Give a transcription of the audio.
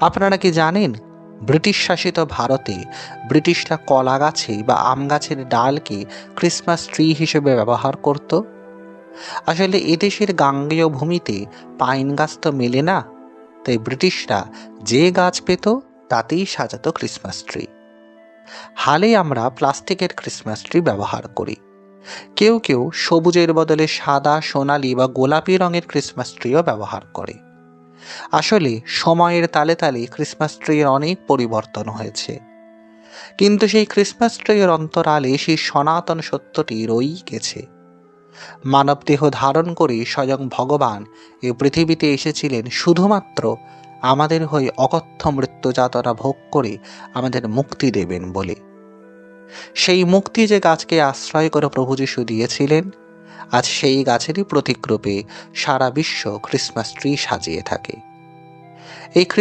আপনারা কি জানেন? ব্রিটিশ শাসিত ভারতে ব্রিটিশরা কলা গাছে বা আম গাছের ডালকে ক্রিসমাস ট্রি হিসেবে ব্যবহার করত। আসলে এদেশের গাঙ্গেয় ভূমিতে পাইন গাছ তো মেলে না, তাই ব্রিটিশরা যে গাছ পেত তাতেই সাজাতো ক্রিসমাস ট্রি। হালে আমরা প্লাস্টিকের ক্রিসমাস ট্রি ব্যবহার করি। কেউ কেউ সবুজের বদলে সাদা, সোনালি বা গোলাপি রঙের ক্রিসমাস ট্রিও ব্যবহার করে। আসলে সময়ের তালে তালে ক্রিসমাস ট্রির অনেক পরিবর্তন হয়েছে। কিন্তু সেই ক্রিসমাস ট্রির অন্তরালে সেই সনাতন সত্যটি রয়েই গেছে। মানবদেহ ধারণ করে স্বয়ং ভগবান এই পৃথিবীতে এসেছিলেন শুধুমাত্র আমাদের হয়ে অকথ্য মৃত্যু যাতনা ভোগ করে আমাদের মুক্তি দেবেন বলে। সেই মুক্তি যে গাছকে আশ্রয় করে প্রভু যিশু দিয়েছিলেন আজ সেই গাছেরই প্রতীকরূপে সারা বিশ্ব ক্রিসমাস ট্রি সাজিয়ে থাকে। এই